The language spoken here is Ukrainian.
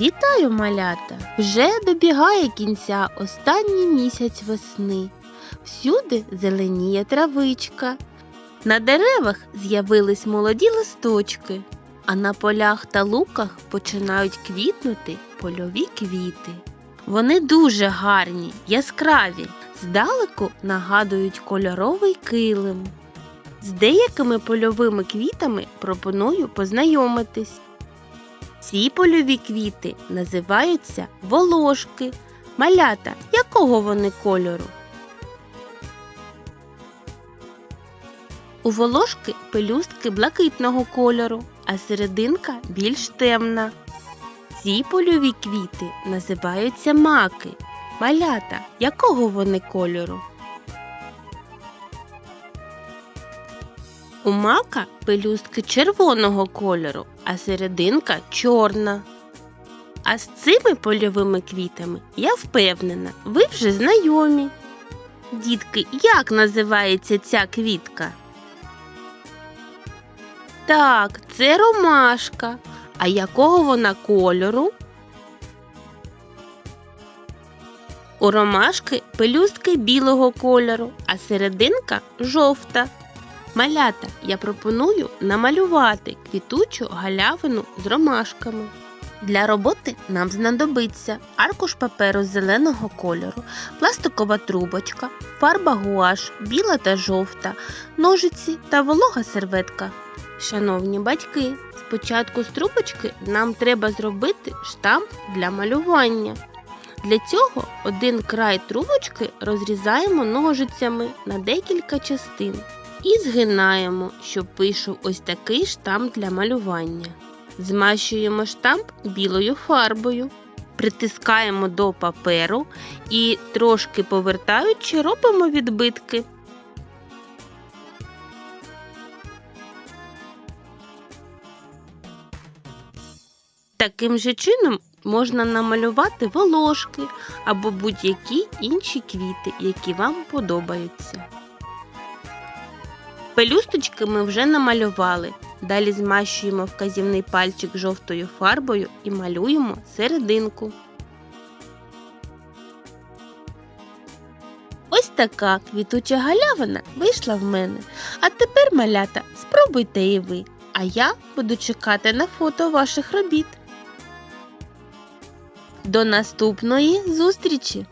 Вітаю, малята! Вже добігає кінця останній місяць весни. Всюди зеленіє травичка. На деревах з'явились молоді листочки, а на полях та луках починають квітнути польові квіти. Вони дуже гарні, яскраві, здалеку нагадують кольоровий килим. З деякими польовими квітами пропоную познайомитись. Ці польові квіти називаються волошки. Малята, якого вони кольору? У волошки пелюстки блакитного кольору, а серединка більш темна. Ці польові квіти називаються маки. Малята, якого вони кольору? У мака пелюстки червоного кольору, а серединка чорна. А з цими польовими квітами я впевнена, ви вже знайомі. Дітки, як називається ця квітка? Так, це ромашка. А якого вона кольору? У ромашки пелюстки білого кольору, а серединка жовта. Малята, я пропоную намалювати квітучу галявину з ромашками. Для роботи нам знадобиться аркуш паперу зеленого кольору, пластикова трубочка, фарба гуаш, біла та жовта, ножиці та волога серветка. Шановні батьки, спочатку з трубочки нам треба зробити штамп для малювання. Для цього один край трубочки розрізаємо ножицями на декілька частин і згинаємо, щоб вийшов ось такий штамп для малювання. Змащуємо штамп білою фарбою, притискаємо до паперу і трошки повертаючи робимо відбитки. Таким же чином можна намалювати волошки або будь-які інші квіти, які вам подобаються. Пелюсточки ми вже намалювали. Далі змащуємо вказівний пальчик жовтою фарбою і малюємо серединку. Ось така квітуча галявина вийшла в мене. А тепер, малята, спробуйте і ви. А я буду чекати на фото ваших робіт. До наступної зустрічі!